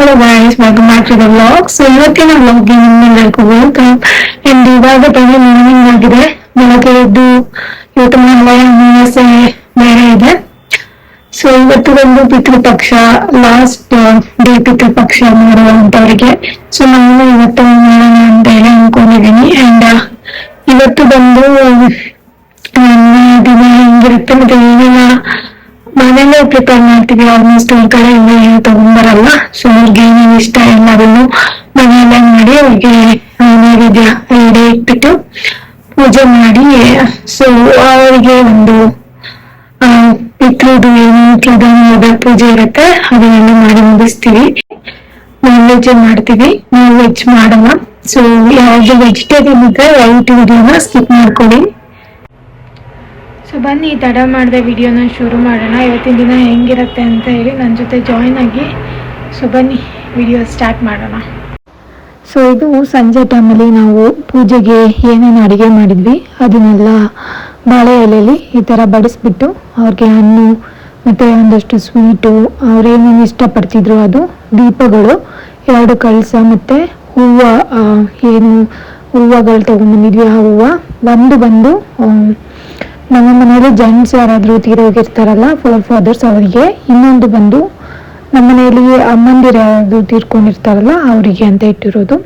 Hello guys welcome back to the vlog so ಇವತ್ತಿನ ವ್ಲಾಗ್ಗೆ ನಿಮ್ಮೆಲ್ಲರಿಗೂ ವೆಲ್ಕಮ್ ಅಂಡ್ ಇವಾಗ ಟೈಮ್ ಮಾರ್ನಿಂಗ್ ಆಗಿದೆ ಬೆಳಗ್ಗೆ ಎದ್ದು ಇವತ್ತು ಅಮಾವಾಸ್ಯೆ ಬೇರೆ ಇದೆ. ಸೊ ಇವತ್ತು ಬಂದು ಪಿತೃಪಕ್ಷ ಲಾಸ್ಟ್ ಡೇ ಪಿತೃಪಕ್ಷ ಮಾಡುವಂತವರಿಗೆ. ಸೊ ನಾನು ಇವತ್ತು ಮಾಡೋಣ ಅಂತ ಹೇಳಿ ಅನ್ಕೊಂಡಿದ್ದೀನಿ. ಅಂಡ್ ಇವತ್ತು ಬಂದು ದಿನ ಹೆಂಗಿರುತ್ತೆ ಮತ್ತೆ ಮನೇಲೆ ಪ್ರಿಪೇರ್ ಮಾಡ್ತೀವಿ. ಆಲ್ಮೋಸ್ಟ್ ಈ ಕಡೆ ಎಲ್ಲ ಏನು ತಗೊಂಬರಲ್ಲ. ಸೊ ಅವ್ರಿಗೆ ಏನೇನು ಇಷ್ಟ ಎಲ್ಲವನ್ನು ಮನೆಯಲ್ಲೇ ಮಾಡಿ ಅವ್ರಿಗೆ ನೈವೇದ್ಯ ರೆಡಿ ಇಟ್ಬಿಟ್ಟು ಪೂಜೆ ಮಾಡಿ. ಸೊ ಅವರಿಗೆ ಒಂದು ಪಿತೃದು ಏನು ಪ್ರಧಾನವಾದ ಪೂಜೆ ಇರುತ್ತೆ, ಅದನ್ನೆಲ್ಲ ಮಾಡಿ ಮುಗಿಸ್ತೀವಿ. ನಾನ್ ವೆಜ್ ಮಾಡ್ತೀವಿ. ನಾನ್ ವೆಜ್ ಮಾಡಲ್ಲ. ಸೊ ಯಾವ್ದು ವೆಜಿಟೇರಿಯನ್ ಇದ್ರೆ ವೈಟ್ ವಿಡಿಯೋನ ಸ್ಕಿಪ್ ಮಾಡ್ಕೊಳ್ಳಿ. ಸೊ ಬನ್ನಿ ತಡ ಮಾಡಿದೆ ವಿಡಿಯೋನ ಶುರು ಮಾಡೋಣ. ಇವತ್ತಿನ ದಿನ ಹೆಂಗಿರುತ್ತೆ ಅಂತ ಹೇಳಿ ನನ್ನ ಜೊತೆ ಜಾಯ್ನ್ ಆಗಿ. ಸೊ ಬನ್ನಿ ವಿಡಿಯೋ ಸ್ಟಾರ್ಟ್ ಮಾಡೋಣ. ಸೊ ಇದು ಸಂಜೆ ಟೈಮಲ್ಲಿ ನಾವು ಪೂಜೆಗೆ ಏನೇನು ಅಡುಗೆ ಮಾಡಿದ್ವಿ ಅದನ್ನೆಲ್ಲ ಬಾಳೆ ಎಲೆಯಲ್ಲಿ ಈ ಥರ ಬಡಿಸ್ಬಿಟ್ಟು ಅವ್ರಿಗೆ ಹಣ್ಣು ಮತ್ತು ಒಂದಷ್ಟು ಸ್ವೀಟು ಅವ್ರೇನೇನು ಇಷ್ಟಪಡ್ತಿದ್ರು ಅದು ದೀಪಗಳು ಎರಡು ಕಳಸ ಮತ್ತು ಹೂವು ಏನು ಹೂವುಗಳು ತೊಗೊಂಡ್ಬಂದಿದ್ವಿ ಆ ಹೂವು ಬಂದು ಆ, ನಮ್ಮ ಮನೆಯಲ್ಲಿ ಜೆಂಟ್ಸ್ ಯಾರಾದರೂ ತೀರೋಗಿರ್ತಾರಲ್ಲ ಫೋರ್ ಫಾದರ್ಸ್ ಅವರಿಗೆ, ಇನ್ನೊಂದು ಬಂದು ನಮ್ಮ ಮನೆಯಲ್ಲಿ ಅಮ್ಮಂದಿರು ಯಾರಾದರೂ ತೀರ್ಕೊಂಡಿರ್ತಾರಲ್ಲ, ಅವರಿಗೆ ಅಂತ ಇಟ್ಟಿರೋದು.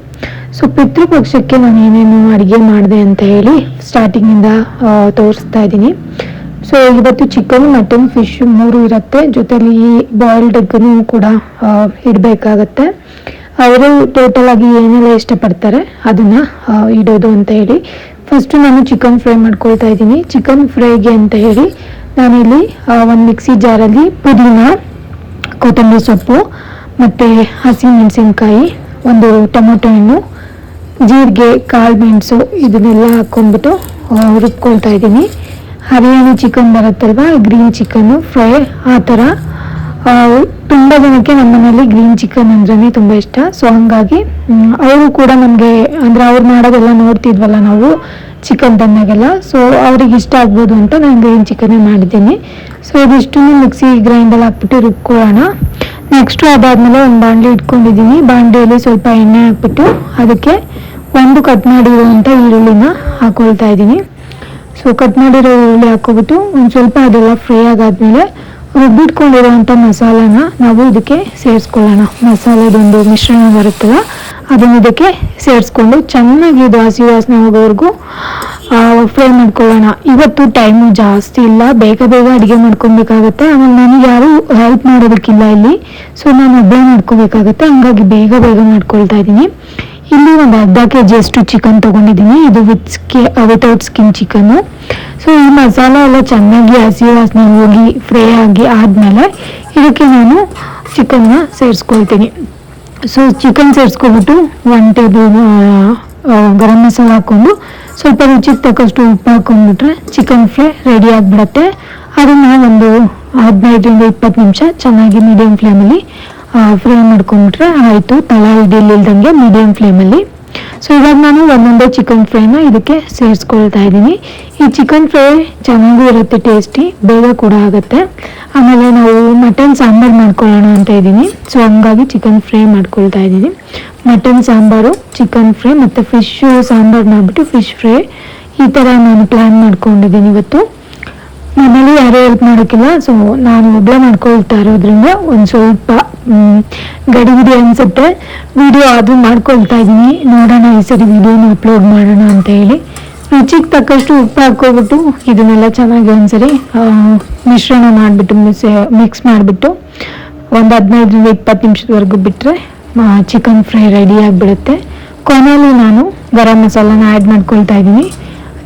ಸೊ ಪಿತೃಪಕ್ಷಕ್ಕೆ ನಾನು ಏನೇನು ಅಡುಗೆ ಮಾಡಿದೆ ಅಂತ ಹೇಳಿ ಸ್ಟಾರ್ಟಿಂಗಿಂದ ತೋರಿಸ್ತಾ ಇದ್ದೀನಿ. ಸೊ ಇವತ್ತು ಚಿಕನ್ ಮಟನ್ ಫಿಶ್ ಮೂರು ಇರುತ್ತೆ. ಜೊತೆಲಿ ಬಾಯ್ಲ್ಡ್ ಎಗ್ನು ಕೂಡ ಇಡಬೇಕಾಗತ್ತೆ. ಅವರು ಟೋಟಲ್ ಆಗಿ ಏನೆಲ್ಲ ಇಷ್ಟಪಡ್ತಾರೆ, ಅದನ್ನ ಇಡೋದು ಅಂತ ಹೇಳಿ. ಫಸ್ಟ್ ನಾನು ಚಿಕನ್ ಫ್ರೈ ಮಾಡ್ಕೊಳ್ತಾ ಇದ್ದೀನಿ. ಚಿಕನ್ ಫ್ರೈಗೆ ಅಂತ ಹೇಳಿ ನಾನಿಲ್ಲಿ ಒಂದು ಮಿಕ್ಸಿ ಜಾರಲ್ಲಿ ಪುದೀನ, ಕೊತ್ತಂಬರಿ ಸೊಪ್ಪು, ಮತ್ತು ಹಸಿ ಮೆಣಸಿನ್ಕಾಯಿ, ಒಂದು ಟೊಮೊಟೊ ಹಣ್ಣು, ಜೀರಿಗೆ, ಕಾಳು ಮೆಣಸು ಇದನ್ನೆಲ್ಲ ಹಾಕ್ಕೊಂಡ್ಬಿಟ್ಟು ರುಬ್ಕೊಳ್ತಾ ಇದ್ದೀನಿ. ಹರಿಯಾಣಿ ಚಿಕನ್ ಬರುತ್ತಲ್ವ ಗ್ರೀನ್ ಚಿಕನ್ನು ಫ್ರೈ ಆ ಥರ. ತುಂಬ ಜನಕ್ಕೆ ನಮ್ಮ ಮನೇಲಿ ಗ್ರೀನ್ ಚಿಕನ್ ಅಂದ್ರೆ ತುಂಬ ಇಷ್ಟ. ಸೊ ಹಂಗಾಗಿ ಅವರು ಕೂಡ ನಮಗೆ, ಅಂದರೆ ಅವ್ರು ಮಾಡೋದೆಲ್ಲ ನೋಡ್ತಿದ್ವಲ್ಲ ನಾವು ಚಿಕನ್ ತಂದಾಗೆಲ್ಲ ಸೊ ಅವ್ರಿಗೆ ಇಷ್ಟ ಆಗ್ಬೋದು ಅಂತ ನಾನು ಗ್ರೀನ್ ಚಿಕನ್ನೇ ಮಾಡಿದ್ದೀನಿ. ಸೊ ಇದಿಷ್ಟು ಮಿಕ್ಸಿ ಗ್ರೈಂಡಲ್ಲಿ ಹಾಕ್ಬಿಟ್ಟು ರುಬ್ಕೊಳ್ಳೋಣ. ನೆಕ್ಸ್ಟು ಅದಾದಮೇಲೆ ಒಂದು ಬಾಂಡ್ಲಿ ಇಟ್ಕೊಂಡಿದ್ದೀನಿ. ಬಾಂಡ್ಲಿಯಲ್ಲಿ ಸ್ವಲ್ಪ ಎಣ್ಣೆ ಹಾಕ್ಬಿಟ್ಟು ಅದಕ್ಕೆ ಒಂದು ಕಟ್ ಮಾಡಿರುವಂಥ ಈರುಳ್ಳಿನ ಹಾಕೊಳ್ತಾ ಇದ್ದೀನಿ. ಸೊ ಕಟ್ ಮಾಡಿರೋ ಈರುಳ್ಳಿ ಹಾಕೋಬಿಟ್ಟು ಒಂದು ಸ್ವಲ್ಪ ಅದೆಲ್ಲ ಫ್ರೈ ಆಗಾದ್ಮೇಲೆ ರುಬ್ಬಿಟ್ಕೊಂಡಿರೋವಂಥ ಮಸಾಲಾನ ನಾವು ಇದಕ್ಕೆ ಸೇರಿಸ್ಕೊಳ್ಳೋಣ. ಮಸಾಲೆದೊಂದು ಮಿಶ್ರಣ ಬರುತ್ತಲ್ಲ, ಅದನ್ನು ಇದಕ್ಕೆ ಸೇರಿಸ್ಕೊಂಡು ಚೆನ್ನಾಗಿ ಇದು ಹಸಿ ವಾಸನೆ ಹೋಗೋವರೆಗೂ ಫ್ರೈ ಮಾಡ್ಕೊಳ್ಳೋಣ. ಇವತ್ತು ಟೈಮು ಜಾಸ್ತಿ ಇಲ್ಲ, ಬೇಗ ಬೇಗ ಅಡುಗೆ ಮಾಡ್ಕೊಬೇಕಾಗತ್ತೆ. ಆಮೇಲೆ ನನಗೆ ಯಾರು ಹೆಲ್ಪ್ ಮಾಡೋದಕ್ಕಿಲ್ಲ ಇಲ್ಲಿ. ಸೊ ನಾನು ಒಬ್ಬಳೇ ಮಾಡ್ಕೋಬೇಕಾಗತ್ತೆ. ಹಂಗಾಗಿ ಬೇಗ ಬೇಗ ಮಾಡ್ಕೊಳ್ತಾ ಇದ್ದೀನಿ. ಇಲ್ಲಿ ಒಂದು ಅರ್ಧ ಕೆ ಜಿ ಅಷ್ಟು ಚಿಕನ್ ತೊಗೊಂಡಿದ್ದೀನಿ. ಇದು with ಸ್ಕಿ without skin chicken so ಈ ಮಸಾಲ ಎಲ್ಲ ಚೆನ್ನಾಗಿ ಹಸಿ ವಾಸನೆ ಹೋಗಿ ಫ್ರೈ ಆಗಿ ಆದಮೇಲೆ ಇದಕ್ಕೆ ನಾನು ಚಿಕನ್ನ ಸೇರಿಸ್ಕೊಳ್ತೀನಿ. ಸೊ ಚಿಕನ್ ಸೇರಿಸ್ಕೊಬಿಟ್ಟು ಒನ್ ಟೇಬಲ್ ಗರಂ ಮಸಾಲ ಹಾಕ್ಕೊಂಡು ಸ್ವಲ್ಪ ರುಚಿಗೆ ತಕ್ಕಷ್ಟು ಉಪ್ಪು ಹಾಕೊಂಡ್ಬಿಟ್ರೆ ಚಿಕನ್ ಫ್ರೈ ರೆಡಿ ಆಗಿಬಿಡತ್ತೆ. ಅದನ್ನು ಒಂದು ಹದಿನೈದರಿಂದ ಇಪ್ಪತ್ತು ನಿಮಿಷ ಚೆನ್ನಾಗಿ ಮೀಡಿಯಂ ಫ್ಲೇಮಲ್ಲಿ ಫ್ರೈ ಮಾಡ್ಕೊಂಡ್ಬಿಟ್ರೆ ಆಯಿತು ತಳ ಹಿಡಿಲಿಲ್ದಂಗೆ ಮೀಡಿಯಮ್ ಫ್ಲೇಮಲ್ಲಿ ಸೊ ಇವಾಗ ನಾನು ಒಂದೊಂದೇ ಚಿಕನ್ ಫ್ರೈನ ಇದಕ್ಕೆ ಸೇರಿಸ್ಕೊಳ್ತಾ ಇದ್ದೀನಿ. ಈ ಚಿಕನ್ ಫ್ರೈ ಚೆನ್ನಾಗೂ ಇರುತ್ತೆ ಟೇಸ್ಟಿ ಬೇಗ ಕೂಡ ಆಗುತ್ತೆ. ಆಮೇಲೆ ನಾವು ಮಟನ್ ಸಾಂಬಾರು ಮಾಡ್ಕೊಳ್ಳೋಣ ಅಂತ ಇದ್ದೀನಿ. ಸೊ ಹಂಗಾಗಿ ಚಿಕನ್ ಫ್ರೈ ಮಾಡ್ಕೊಳ್ತಾ ಇದ್ದೀನಿ. ಮಟನ್ ಸಾಂಬಾರು ಚಿಕನ್ ಫ್ರೈ ಮತ್ತು ಫಿಶ್ಶು ಸಾಂಬಾರು ಮಾಡಿಬಿಟ್ಟು ಫಿಶ್ ಫ್ರೈ ಈ ಥರ ನಾನು ಪ್ಲ್ಯಾನ್ ಮಾಡ್ಕೊಂಡಿದ್ದೀನಿ ಇವತ್ತು. ಮನೇಲಿ ಯಾರೂ ಹೆಲ್ಪ್ ಮಾಡೋಕ್ಕಿಲ್ಲ. ಸೊ ನಾನು ಒಬ್ಬಳೇ ಮಾಡ್ಕೊಳ್ತಾ ಇರೋದ್ರಿಂದ ಒಂದು ಸ್ವಲ್ಪ ಗಡಿಬಿಡಿ ಅನಿಸುತ್ತೆ. ವಿಡಿಯೋ ಅದು ಮಾಡ್ಕೊಳ್ತಾ ಇದ್ದೀನಿ ನೋಡೋಣ ಈ ಸರಿ ವಿಡಿಯೋನ ಅಪ್ಲೋಡ್ ಮಾಡೋಣ ಅಂತ ಹೇಳಿ. ರುಚಿಗೆ ತಕ್ಕಷ್ಟು ಉಪ್ಪು ಹಾಕ್ಕೊಬಿಟ್ಟು ಇದನ್ನೆಲ್ಲ ಚೆನ್ನಾಗಿ ಒಂದ್ಸರಿ ಮಿಶ್ರಣ ಮಾಡಿಬಿಟ್ಟು ಮಿಕ್ಸ್ ಮಾಡಿಬಿಟ್ಟು ಒಂದು ಹದಿನೈದರಿಂದ ಇಪ್ಪತ್ತು ನಿಮಿಷದವರೆಗೂ ಬಿಟ್ಟರೆ ಚಿಕನ್ ಫ್ರೈ ರೆಡಿ ಆಗಿಬಿಡುತ್ತೆ. ಕೊನೆಯಲ್ಲಿ ನಾನು ಗರಂ ಮಸಾಲಾನ ಆ್ಯಡ್ ಮಾಡ್ಕೊಳ್ತಾ ಇದ್ದೀನಿ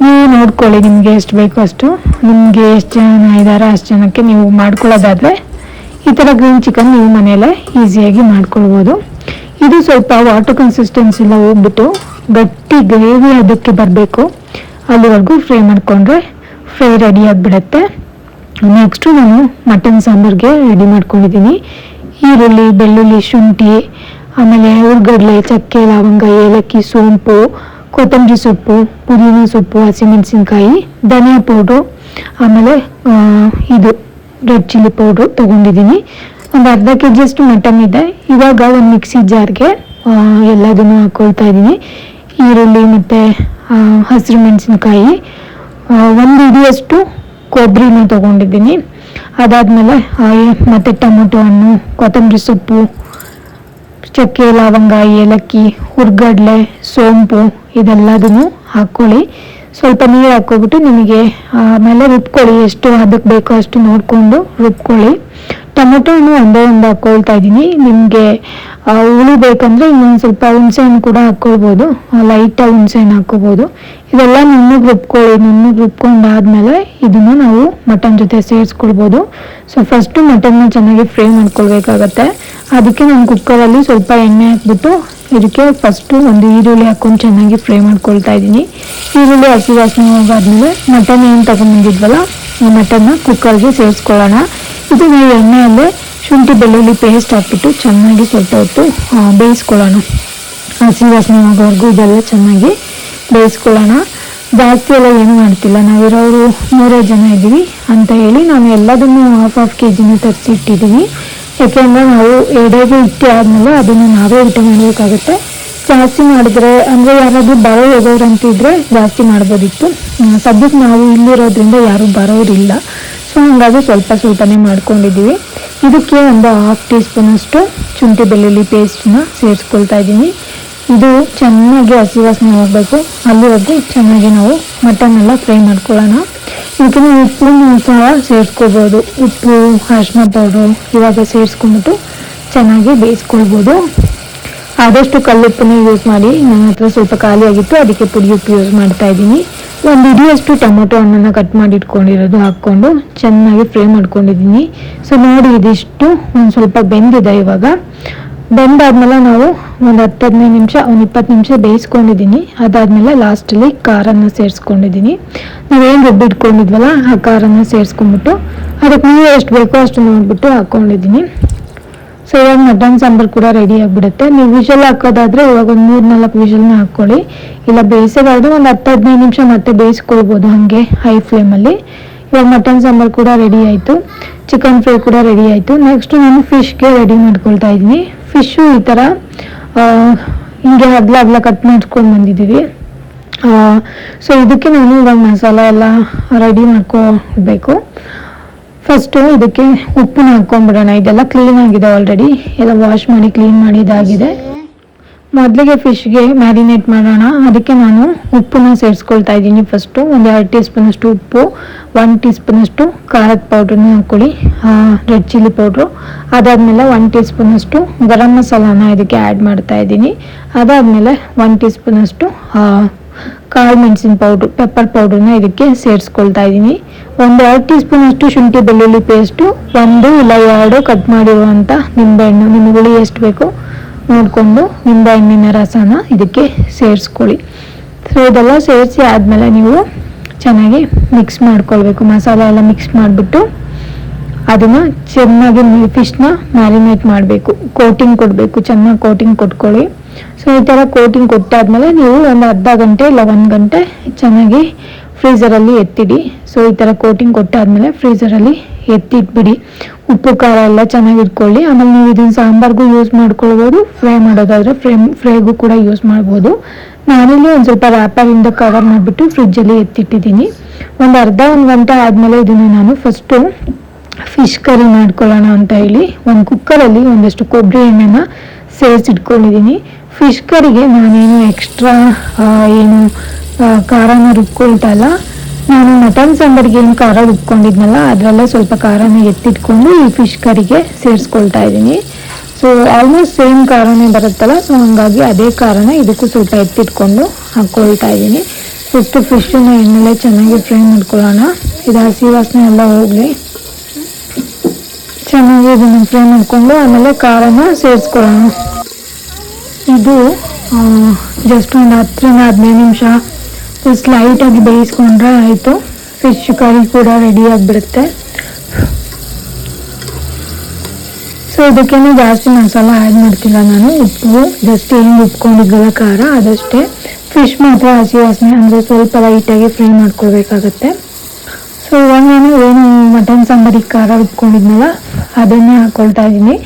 ನೀವು ನೋಡ್ಕೊಳ್ಳಿ ನಿಮಗೆ ಎಷ್ಟು ಬೇಕು ಅಷ್ಟು. ನಿಮಗೆ ಎಷ್ಟು ಜನ ಇದ್ದಾರೋ ಅಷ್ಟು ಜನಕ್ಕೆ ನೀವು ಮಾಡ್ಕೊಳ್ಳೋದಾದರೆ ಈ ಥರ ಗ್ರೀನ್ ಚಿಕನ್ ನೀವು ಮನೆಯಲ್ಲೇ ಈಸಿಯಾಗಿ ಮಾಡ್ಕೊಳ್ಬೋದು. ಇದು ಸ್ವಲ್ಪ ವಾಟರ್ ಕನ್ಸಿಸ್ಟೆನ್ಸಿ ಎಲ್ಲ ಹೋಗ್ಬಿಟ್ಟು ಗಟ್ಟಿ ಗ್ರೇವಿ ಅದಕ್ಕೆ ಬರಬೇಕು. ಅಲ್ಲಿವರೆಗೂ ಫ್ರೈ ಮಾಡಿಕೊಂಡ್ರೆ ಫ್ರೈ ರೆಡಿ ಆಗಿಬಿಡತ್ತೆ. ನೆಕ್ಸ್ಟು ನಾನು ಮಟನ್ ಸಾಂಬಾರ್ಗೆ ರೆಡಿ ಮಾಡ್ಕೊಂಡಿದ್ದೀನಿ. ಈರುಳ್ಳಿ, ಬೆಳ್ಳುಳ್ಳಿ, ಶುಂಠಿ, ಆಮೇಲೆ ಉರ್ಗಡ್ಲೆ ಚಕ್ಕೆ, ಲವಂಗ, ಏಲಕ್ಕಿ, ಸೋಂಪು, ಕೊತ್ತಂಬರಿ ಸೊಪ್ಪು, ಪುದೀನ ಸೊಪ್ಪು, ಹಸಿಮೆಣಸಿನ್ಕಾಯಿ, ಧನಿಯಾ ಪೌಡ್ರು ಆಮೇಲೆ ಇದು. ರೆಡ್ ಚಿಲ್ಲಿ ಪೌಡ್ರು ತೊಗೊಂಡಿದ್ದೀನಿ. ಒಂದು ಅರ್ಧ ಕೆ ಜಿಯಷ್ಟು ಮಟನ್ ಇದೆ. ಇವಾಗ ಒಂದು ಮಿಕ್ಸಿ ಜಾರ್ಗೆ ಎಲ್ಲದನ್ನು ಹಾಕ್ಕೊಳ್ತಾ ಇದ್ದೀನಿ. ಈರುಳ್ಳಿ ಮತ್ತು ಹಸಿರು ಮೆಣಸಿನ್ಕಾಯಿ ಒಂದು ಇಡಿಯಷ್ಟು ಕೊಬ್ಬರಿನ ತೊಗೊಂಡಿದ್ದೀನಿ. ಅದಾದಮೇಲೆ ಮತ್ತು ಟೊಮೊಟೊ ಹಣ್ಣು, ಕೊತ್ತಂಬರಿ ಸೊಪ್ಪು, ಚಕ್ಕೆ, ಲವಂಗ, ಏಲಕ್ಕಿ, ಹುರ್ಗಡ್ಲೆ, ಸೋಂಪು, ಇದೆಲ್ಲದನ್ನು ಹಾಕ್ಕೊಳ್ಳಿ. ಸ್ವಲ್ಪ ನೀರು ಹಾಕ್ಕೊಬಿಟ್ಟು ನಿಮಗೆ ಆಮೇಲೆ ರುಬ್ಕೊಳ್ಳಿ. ಎಷ್ಟು ಅದಕ್ಕೆ ಬೇಕೋ ಅಷ್ಟು ನೋಡಿಕೊಂಡು ರುಬ್ಕೊಳ್ಳಿ. ಟೊಮೊಟೊ ಹಣ್ಣು ಒಂದೇ ಒಂದು ಹಾಕ್ಕೊಳ್ತಾ ಇದ್ದೀನಿ. ನಿಮಗೆ ಹುಳಿ ಬೇಕಂದರೆ ಇನ್ನೊಂದು ಸ್ವಲ್ಪ ಹುಣಸೆ ಹಣ್ಣು ಕೂಡ ಹಾಕ್ಕೊಳ್ಬೋದು ಲೈಟಾಗಿ ಹುಣಸೆ ಹಣ್ಣು ಹಾಕ್ಕೋಬೋದು ಇದೆಲ್ಲ ನುಣ್ಣಗೆ ರುಬ್ಕೊಳ್ಳಿ ನುಣ್ಣಗೆ ರುಬ್ಕೊಂಡಾದ್ಮೇಲೆ ಇದನ್ನು ನಾವು ಮಟನ್ ಜೊತೆ ಸೇರಿಸ್ಕೊಳ್ಬೋದು. ಸೊ ಫಸ್ಟು ಮಟನ್ನ ಚೆನ್ನಾಗಿ ಫ್ರೈ ಮಾಡ್ಕೊಳ್ಬೇಕಾಗತ್ತೆ. ಅದಕ್ಕೆ ನಾನು ಕುಕ್ಕರಲ್ಲಿ ಸ್ವಲ್ಪ ಎಣ್ಣೆ ಹಾಕ್ಬಿಟ್ಟು ಇದಕ್ಕೆ ಫಸ್ಟು ಒಂದು ಈರುಳ್ಳಿ ಹಾಕೊಂಡು ಚೆನ್ನಾಗಿ ಫ್ರೈ ಮಾಡ್ಕೊಳ್ತಾ ಇದ್ದೀನಿ. ಈರುಳ್ಳಿ, ಹಸಿ ವಾಸನೆ ಹೋಗಾದ್ಮೇಲೆ ಮಟನ್ ಏನು ತಗೊಂಡ್ಬಂದಿದ್ವಲ್ಲ ಆ ಮಟನ್ನ ಕುಕ್ಕರ್ಗೆ ಸೇರಿಸ್ಕೊಳ್ಳೋಣ. ಇದು ನಾವು ಎಣ್ಣೆಯಲ್ಲೇ ಶುಂಠಿ ಬೆಳ್ಳುಳ್ಳಿ ಪೇಸ್ಟ್ ಹಾಕ್ಬಿಟ್ಟು ಚೆನ್ನಾಗಿ ಸ್ವಲ್ಪ ಹೊತ್ತು ಬೇಯಿಸ್ಕೊಳ್ಳೋಣ. ಹಸಿ ವಾಸನೆ ಆಗೋವರೆಗೂ ಇದೆಲ್ಲ ಚೆನ್ನಾಗಿ ಬೇಯಿಸ್ಕೊಳ್ಳೋಣ. ಜಾಸ್ತಿ ಎಲ್ಲ ಏನು ಮಾಡ್ತಿಲ್ಲ. ನಾವಿರೋರು ಮೂರೇ ಜನ ಇದ್ದೀವಿ ಅಂತ ಹೇಳಿ ನಾನು ಎಲ್ಲದನ್ನು ಹಾಫ್ ಹಾಫ್ ಕೆ ಜಿನ ತರಿಸಿ ಇಟ್ಟಿದ್ದೀವಿ ಯಾಕೆಂದರೆ ನಾವು ಎಡೆಗೆ ಇಟ್ಟು ಆದಮೇಲೆ ಅದನ್ನು ನಾವೇ ಊಟ ಮಾಡಬೇಕಾಗುತ್ತೆ. ಜಾಸ್ತಿ ಮಾಡಿದ್ರೆ, ಅಂದರೆ ಯಾರಾದರೂ ಬರೋ ಹೋಗೋರು ಅಂತಿದ್ರೆ ಜಾಸ್ತಿ ಮಾಡ್ಬೋದಿತ್ತು. ಸದ್ಯಕ್ಕೆ ನಾವು ಇಲ್ಲಿರೋದ್ರಿಂದ ಯಾರೂ ಬರೋರಿಲ್ಲ. ಸೊ ಹಾಗಾಗಿ ಸ್ವಲ್ಪ ಸ್ವಲ್ಪನೇ ಮಾಡ್ಕೊಂಡಿದ್ದೀವಿ. ಇದಕ್ಕೆ ಒಂದು ಹಾಫ್ ಟೀ ಸ್ಪೂನಷ್ಟು ಶುಂಠಿ ಬೆಳ್ಳುಳ್ಳಿ ಪೇಸ್ಟನ್ನ ಸೇರಿಸ್ಕೊಳ್ತಾ ಇದ್ದೀನಿ. ಇದು ಚೆನ್ನಾಗಿ ಹಸಿ ವಾಸನೆ ಹೋಗಬೇಕು. ಅಲ್ಲಿವರೆಗೂ ಚೆನ್ನಾಗಿ ನಾವು ಮಟನ್ ಎಲ್ಲ ಫ್ರೈ ಮಾಡ್ಕೊಳ್ಳೋಣ. ಇದಕ್ಕೆ ಉಪ್ಪು ಸಹ ಸೇರಿಸ್ಕೋಬೋದು. ಉಪ್ಪು ಅರಿಶಿನ ಪೌಡ್ರು ಇವಾಗ ಸೇರಿಸ್ಕೊಂಬಿಟ್ಟು ಚೆನ್ನಾಗಿ ಬೇಯಿಸ್ಕೊಳ್ಬೋದು. ಆದಷ್ಟು ಕಲ್ಲುಪ್ಪನ್ನು ಯೂಸ್ ಮಾಡಿ. ನನ್ನ ಹತ್ರ ಸ್ವಲ್ಪ ಖಾಲಿ ಆಗಿತ್ತು ಅದಕ್ಕೆ ಪುಡಿ ಉಪ್ಪು ಯೂಸ್ ಮಾಡ್ತಾ ಇದ್ದೀನಿ. ಒಂದು ಇಡಿಯಷ್ಟು ಟೊಮೊಟೊ ಹಣ್ಣನ್ನು ಕಟ್ ಮಾಡಿ ಇಟ್ಕೊಂಡಿರೋದು ಹಾಕ್ಕೊಂಡು ಚೆನ್ನಾಗಿ ಫ್ರೈ ಮಾಡ್ಕೊಂಡಿದ್ದೀನಿ. ಸೊ ನೋಡಿ ಇದಿಷ್ಟು ಒಂದು ಸ್ವಲ್ಪ ಬೆಂದಿದೆ ಇವಾಗ. ಬೆಂದಾದ್ಮೇಲೆ ನಾವು ಒಂದು ಹತ್ತು ಹದಿನೈದು ನಿಮಿಷ, ಒಂದು ಇಪ್ಪತ್ತು ನಿಮಿಷ ಬೇಯಿಸ್ಕೊಂಡಿದ್ದೀನಿ. ಅದಾದಮೇಲೆ ಲಾಸ್ಟಲ್ಲಿ ಖಾರನ ಸೇರಿಸ್ಕೊಂಡಿದ್ದೀನಿ. ನಾವೇನು ರುಬ್ಬಿಟ್ಕೊಂಡಿದ್ವಲ್ಲ, ಆ ಖಾರನ ಸೇರಿಸ್ಕೊಂಡ್ಬಿಟ್ಟು ಅದಕ್ಕೆ ನೀವು ಎಷ್ಟು ಬೇಕೋ ಅಷ್ಟು ನೋಡಿಬಿಟ್ಟು ಹಾಕ್ಕೊಂಡಿದ್ದೀನಿ ಸೊ ಇವಾಗ ಮಟನ್ ಸಾಂಬಾರು ಕೂಡ ರೆಡಿ ಆಗಿಬಿಡುತ್ತೆ. ನೀವು ವಿಷಲ್ ಹಾಕೋದಾದ್ರೆ ಇವಾಗ ಒಂದು ಮೂರು ನಾಲ್ಕು ವಿಷಲ್ನ ಹಾಕ್ಕೊಳ್ಳಿ. ಇಲ್ಲ ಬೇಯಿಸೋದಾದ್ರೆ ಒಂದು ಹತ್ತು ಹದಿನೈದು ನಿಮಿಷ ಮತ್ತೆ ಬೇಯಿಸ್ಕೊಳ್ಬೋದು ಹಾಗೆ ಹೈ ಫ್ಲೇಮಲ್ಲಿ ಇವಾಗ ಮಟನ್ ಸಾಂಬಾರು ಕೂಡ ರೆಡಿ ಆಯಿತು. ಚಿಕನ್ ಫ್ರೈ ಕೂಡ ರೆಡಿ ಆಯಿತು. ನೆಕ್ಸ್ಟ್ ನಾನು ಫಿಶ್ಗೆ ರೆಡಿ ಮಾಡ್ಕೊಳ್ತಾ ಇದ್ದೀನಿ. ಫಿಶ್ಶು ಈ ಥರ ಹಿಂಗೆ ಹಗ್ಲ ಹಗ್ಲ ಕಟ್ ಮಾಡ್ಕೊಂಡು ಬಂದಿದ್ದೀವಿ. ಸೊ ಇದಕ್ಕೆ ನಾನು ಇವಾಗ ಮಸಾಲ ಎಲ್ಲ ರೆಡಿ ಮಾಡ್ಕೊಳ್ಬೇಕು. ಫಸ್ಟು ಇದಕ್ಕೆ ಉಪ್ಪನ್ನ ಹಾಕ್ಕೊಂಡ್ಬಿಡೋಣ ಇದೆಲ್ಲ ಕ್ಲೀನ್ ಆಗಿದೆ ಆಲ್ರೆಡಿ ಎಲ್ಲ ವಾಶ್ ಮಾಡಿ ಕ್ಲೀನ್ ಮಾಡಿದಾಗಿದೆ ಮೊದಲಿಗೆ ಫಿಶ್ಗೆ ಮ್ಯಾರಿನೇಟ್ ಮಾಡೋಣ. ಅದಕ್ಕೆ ನಾನು ಉಪ್ಪನ್ನ ಸೇರಿಸ್ಕೊಳ್ತಾ ಇದ್ದೀನಿ ಫಸ್ಟು ಒಂದು ಎರಡು ಟೀ ಸ್ಪೂನಷ್ಟು ಉಪ್ಪು ಒನ್ ಟೀ ಸ್ಪೂನಷ್ಟು ಖಾರದ ಪೌಡ್ರನ್ನ ಹಾಕ್ಕೊಳ್ಳಿ. ರೆಡ್ ಚಿಲ್ಲಿ ಪೌಡ್ರು ಅದಾದಮೇಲೆ ಒನ್ ಟೀ ಸ್ಪೂನಷ್ಟು ಗರಂ ಮಸಾಲಾನ ಇದಕ್ಕೆ ಆ್ಯಡ್ ಮಾಡ್ತಾ ಇದ್ದೀನಿ. ಅದಾದಮೇಲೆ ಒನ್ ಟೀ ಸ್ಪೂನಷ್ಟು ಕಾಳು ಮೆಣಸಿನ ಪೌಡ್ರು ಪೆಪ್ಪರ್ ಪೌಡ್ರನ್ನ ಇದಕ್ಕೆ ಸೇರಿಸ್ಕೊಳ್ತಾ ಇದ್ದೀನಿ. ಒಂದು ಎರಡು ಟೀ ಸ್ಪೂನಷ್ಟು ಶುಂಠಿ ಬೆಳ್ಳುಳ್ಳಿ ಪೇಸ್ಟು ಒಂದು ಇಲ್ಲ ಎರಡು ಕಟ್ ಮಾಡಿರುವಂಥ ನಿಂಬೆಹಣ್ಣು. ನಿಮ್ಗೆ ಎಷ್ಟು ಬೇಕು ನೋಡಿಕೊಂಡು ನಿಂಬೆಹಣ್ಣಿನ ರಸನ ಇದಕ್ಕೆ ಸೇರಿಸ್ಕೊಳ್ಳಿ. ಸೊ ಇದೆಲ್ಲ ಸೇರಿಸಿ ಆದಮೇಲೆ ನೀವು ಚೆನ್ನಾಗಿ ಮಿಕ್ಸ್ ಮಾಡ್ಕೊಳ್ಬೇಕು. ಮಸಾಲೆ ಎಲ್ಲ ಮಿಕ್ಸ್ ಮಾಡಿಬಿಟ್ಟು ಅದನ್ನು ಚೆನ್ನಾಗಿ ಫಿಶ್ನ ಮ್ಯಾರಿನೇಟ್ ಮಾಡಬೇಕು. ಕೋಟಿಂಗ್ ಕೊಡಬೇಕು, ಚೆನ್ನಾಗಿ ಕೋಟಿಂಗ್ ಕೊಟ್ಕೊಳ್ಳಿ. ಸೊ ಈ ಥರ ಕೋಟಿಂಗ್ ಕೊಟ್ಟಾದ್ಮೇಲೆ ನೀವು ಒಂದು ಅರ್ಧ ಗಂಟೆ ಇಲ್ಲ ಒಂದು ಗಂಟೆ ಚೆನ್ನಾಗಿ ಫ್ರೀಝರಲ್ಲಿ ಎತ್ತಿಡಿ. ಸೊ ಈ ಥರ ಕೋಟಿಂಗ್ ಕೊಟ್ಟಾದ್ಮೇಲೆ ಫ್ರೀಝರಲ್ಲಿ ಎತ್ತಿಟ್ಬಿಡಿ. ಉಪ್ಪು, ಖಾರ ಎಲ್ಲ ಚೆನ್ನಾಗಿ ಇಟ್ಕೊಳ್ಳಿ ಆಮೇಲೆ ನೀವು ಇದನ್ನು ಸಾಂಬಾರ್ಗೂ ಯೂಸ್ ಮಾಡ್ಕೊಳ್ಬೋದು. ಫ್ರೈ ಮಾಡೋದಾದರೆ ಫ್ರೈ, ಫ್ರೈಗೂ ಕೂಡ ಯೂಸ್ ಮಾಡ್ಬೋದು. ನಾನಿಲ್ಲಿ ಒಂದು ಸ್ವಲ್ಪ ರ್ಯಾಪರಿಂದ ಕವರ್ ಮಾಡಿಬಿಟ್ಟು ಫ್ರಿಜ್ಜಲ್ಲಿ ಎತ್ತಿಟ್ಟಿದ್ದೀನಿ. ಒಂದು ಅರ್ಧ, ಒಂದು ಗಂಟೆ ಆದಮೇಲೆ ಇದನ್ನು ನಾನು ಫಸ್ಟು ಫಿಶ್ ಕರಿ ಮಾಡ್ಕೊಳ್ಳೋಣ ಅಂತ ಹೇಳಿ ಒಂದು ಕುಕ್ಕರಲ್ಲಿ ಒಂದಷ್ಟು ಕೊಬ್ಬರಿ ಎಣ್ಣೆನ ಸೇರಿಸಿಟ್ಕೊಂಡಿದ್ದೀನಿ ಫಿಶ್ ಕರಿಗೆ ನಾನೇನು ಎಕ್ಸ್ಟ್ರಾ ಏನು ಖಾರನ ರುಬ್ಕೊಳ್ತಾ ಇಲ್ಲ ನಾನು ಮಟನ್ ಸಾಂಬಾರಿಗೆ ಏನು ಖಾರ ರುಬ್ಕೊಂಡಿದ್ನಲ್ಲ, ಅದರಲ್ಲೇ ಸ್ವಲ್ಪ ಖಾರನ ಎತ್ತಿಟ್ಕೊಂಡು ಈ ಫಿಶ್ ಕರಿಗೆ ಸೇರಿಸ್ಕೊಳ್ತಾ ಇದ್ದೀನಿ. ಸೊ ಆಲ್ಮೋಸ್ಟ್ ಸೇಮ್ ಖಾರನೇ ಬರುತ್ತಲ್ಲ ಸೊ ಹಾಗಾಗಿ ಅದೇ ಖಾರನ ಇದಕ್ಕೂ ಸ್ವಲ್ಪ ಎತ್ತಿಟ್ಕೊಂಡು ಹಾಕ್ಕೊಳ್ತಾ ಇದ್ದೀನಿ. ಫಸ್ಟು ಫಿಶನ್ನ ಎಣ್ಣೆಲೆ ಚೆನ್ನಾಗಿ ಫ್ರೈ ಮಾಡ್ಕೊಳ್ಳೋಣ. ಇದು ಹಸಿ ವಾಸನೆ ಎಲ್ಲ ಹೋಗಲಿ. ಚೆನ್ನಾಗಿ ಇದನ್ನು ಫ್ರೈ ಮಾಡಿಕೊಂಡು ಆಮೇಲೆ ಖಾರನ ಸೇರಿಸ್ಕೊಳ್ಳೋಣ. ಇದು ಜಸ್ಟ್ ಒಂದು ಹತ್ತರಿಂದ ಹದಿನೈದು ನಿಮಿಷ. ಜಸ್ಟ್ ಲೈಟಾಗಿ ಬೇಯಿಸ್ಕೊಂಡ್ರೆ ಆಯಿತು. ಫಿಶ್ ಕರಿ ಕೂಡ ರೆಡಿ ಆಗಿಬಿಡುತ್ತೆ. ಸೊ ಇದಕ್ಕೇನು ಜಾಸ್ತಿ ಮಸಾಲ ಆ್ಯಡ್ ಮಾಡ್ತಿಲ್ಲ ನಾನು. ಉಪ್ಪು ಜಸ್ಟ್ ಏನು ಉಪ್ಕೊಂಡಿದ್ದಲ್ಲ ಖಾರ, ಅದಷ್ಟೇ. ಫಿಶ್ ಮಾತ್ರ ಹಸಿ ವಾಸನೆ, ಅಂದರೆ ಸ್ವಲ್ಪ ಲೈಟಾಗಿ ಫ್ರೈ ಏನು ಮಟನ್ ಸಾಂಬಾರಿಗೆ ಖಾರ ರುಬ್ಕೊಂಡಿದ್ನಲ್ಲ ಅದನ್ನೇ ಹಾಕ್ಕೊಳ್ತಾ ಇದ್ದೀನಿ.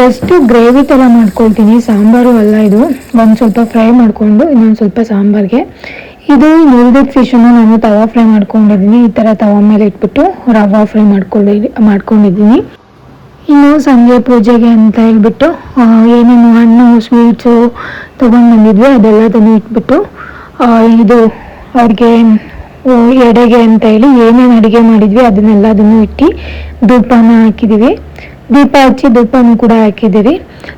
ಜಸ್ಟ್ ಗ್ರೇವಿ ಥರ ಮಾಡ್ಕೊಳ್ತೀನಿ, ಸಾಂಬಾರು ಅಲ್ಲ ಇದು. ಒಂದು ಸ್ವಲ್ಪ ಫ್ರೈ ಮಾಡಿಕೊಂಡು, ಇನ್ನೊಂದು ಸ್ವಲ್ಪ ಸಾಂಬಾರಿಗೆ. ಇದು ಉಳಿದಿದ್ದ ಫಿಶನ್ನು ನಾನು ತವಾ ಫ್ರೈ ಮಾಡ್ಕೊಂಡಿದ್ದೀನಿ. ಈ ಥರ ತವಾ ಮೇಲೆ ಇಟ್ಬಿಟ್ಟು ರವಾ ಫ್ರೈ ಮಾಡ್ಕೊಳ್ಳಿ, ಮಾಡ್ಕೊಂಡಿದ್ದೀನಿ. ಇನ್ನು ಸಂಜೆ ಪೂಜೆಗೆ ಅಂತ ಹೇಳ್ಬಿಟ್ಟು ಏನೇನು ಹಣ್ಣು ಸ್ವೀಟ್ಸು ತೊಗೊಂಡು ಬಂದಿದ್ವಿ, ಅದೆಲ್ಲದನ್ನು ಇಟ್ಬಿಟ್ಟು ಇದು ಅವ್ರಿಗೆ ಎಡೆಗೆ ಅಂತ ಹೇಳಿ ಏನೇನು ಅಡುಗೆ ಮಾಡಿದ್ವಿ, ಅದನ್ನೆಲ್ಲದನ್ನು ಇಟ್ಟು ಧೂಪನ ಹಾಕಿದ್ದೀವಿ. ದೀಪ ಹಚ್ಚಿ ಧೂಪನೂ ಕೂಡ ಹಾಕಿದ್ದೀವಿ.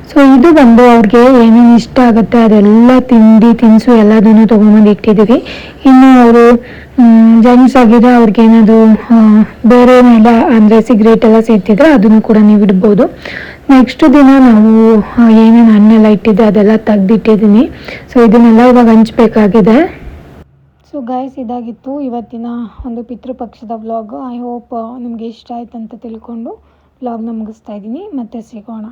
ಸೊ ಇದು ಬಂದು ಅವ್ರಿಗೆ ಏನೇನು ಇಷ್ಟ ಆಗುತ್ತೆ, ಅದೆಲ್ಲ ತಿಂಡಿ, ತಿನಿಸು ಎಲ್ಲದನ್ನು ತೊಗೊಂಬಂದು ಇಟ್ಟಿದ್ದೀವಿ. ಇನ್ನು ಅವರು ಜೆಂಟ್ಸ್ ಆಗಿದೆ ಅವ್ರಿಗೆ ಏನಾದರೂ ಬೇರೆ ಏನೆಲ್ಲ, ಅಂದರೆ ಸಿಗರೇಟ್ ಎಲ್ಲ ಸೇರ್ತಿದ್ರೆ ಅದನ್ನು ಕೂಡ ನೀವು ಇಡ್ಬೋದು. ನೆಕ್ಸ್ಟ್ ದಿನ ನಾವು ಏನೇನು ಹಣ್ಣೆಲ್ಲ ಇಟ್ಟಿದ್ದೆ ಅದೆಲ್ಲ ತೆಗ್ದಿಟ್ಟಿದ್ದೀನಿ. ಸೊ ಇದನ್ನೆಲ್ಲ ಇವಾಗ ಹಂಚ್ಬೇಕಾಗಿದೆ. ಸೊ ಗೈಸ್ ಇದಾಗಿತ್ತು ಇವತ್ತಿನ ಒಂದು ಪಿತೃಪಕ್ಷದ ವ್ಲಾಗ್ ಐ ಹೋಪ್ ನಿಮಗೆ ಇಷ್ಟ ಆಯ್ತು ಅಂತ ತಿಳ್ಕೊಂಡು ವ್ಲಾಗ್ನ ಮುಗಿಸ್ತಾ ಇದ್ದೀನಿ. ಮತ್ತೆ ಸಿಗೋಣ.